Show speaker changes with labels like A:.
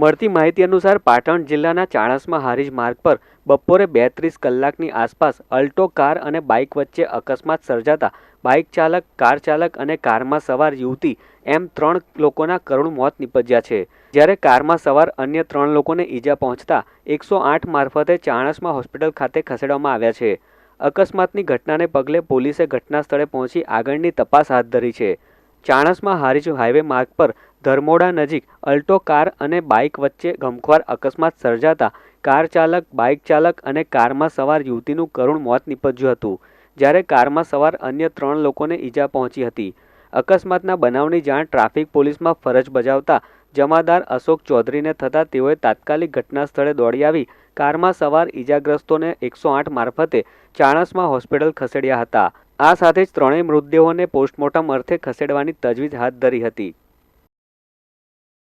A: મળતી માહિતી અનુસાર પાટણ જિલ્લાના ચાણસમાં હારીજ માર્ગ પર બપોરે બેત્રીસ કલાકની આસપાસ અલ્ટો કાર અને બાઇક વચ્ચે અકસ્માત સર્જાતા બાઇક ચાલક, કાર ચાલક અને કારમાં સવાર યુવતી એમ ત્રણ લોકોના કરુણ મોત નિપજ્યા છે. જ્યારે કારમાં સવાર અન્ય ત્રણ લોકોને ઈજા પહોંચતા એકસો આઠ મારફતે ચાણસમાં હોસ્પિટલ ખાતે ખસેડવામાં આવ્યા છે. અકસ્માતની ઘટનાને પગલે પોલીસે ઘટના સ્થળે પહોંચી આગળની તપાસ હાથ ધરી છે. ચાણસ્મા હારીજ હાઈવે માર્ગ પર ધર્મોડા નજીક અલ્ટો કાર અને બાઇક વચ્ચે ગમખ્વાર અકસ્માત સર્જાતા કાર ચાલક બાઇક ચાલક અને કારમાં સવાર યુવતીનું કરુણ મોત નીપજ્યું હતું, જ્યારે કારમાં સવાર અન્ય ત્રણ લોકોને ઈજા પહોંચી હતી. અકસ્માતના બનાવની જાણ ટ્રાફિક પોલીસમાં ફરજ બજાવતા જમાદાર અશોક ચૌધરીને થતાં તેઓએ તાત્કાલિક ઘટના સ્થળે દોડી આવી કારમાં સવાર ઈજાગ્રસ્તોને એકસો આઠ મારફતે ચાણસમાં હોસ્પિટલ ખસેડ્યા હતા. આ સાથે જ ત્રણેય મૃતદેહોને પોસ્ટમોર્ટમ અર્થે ખસેડવાની તજવીજ હાથ ધરી હતી.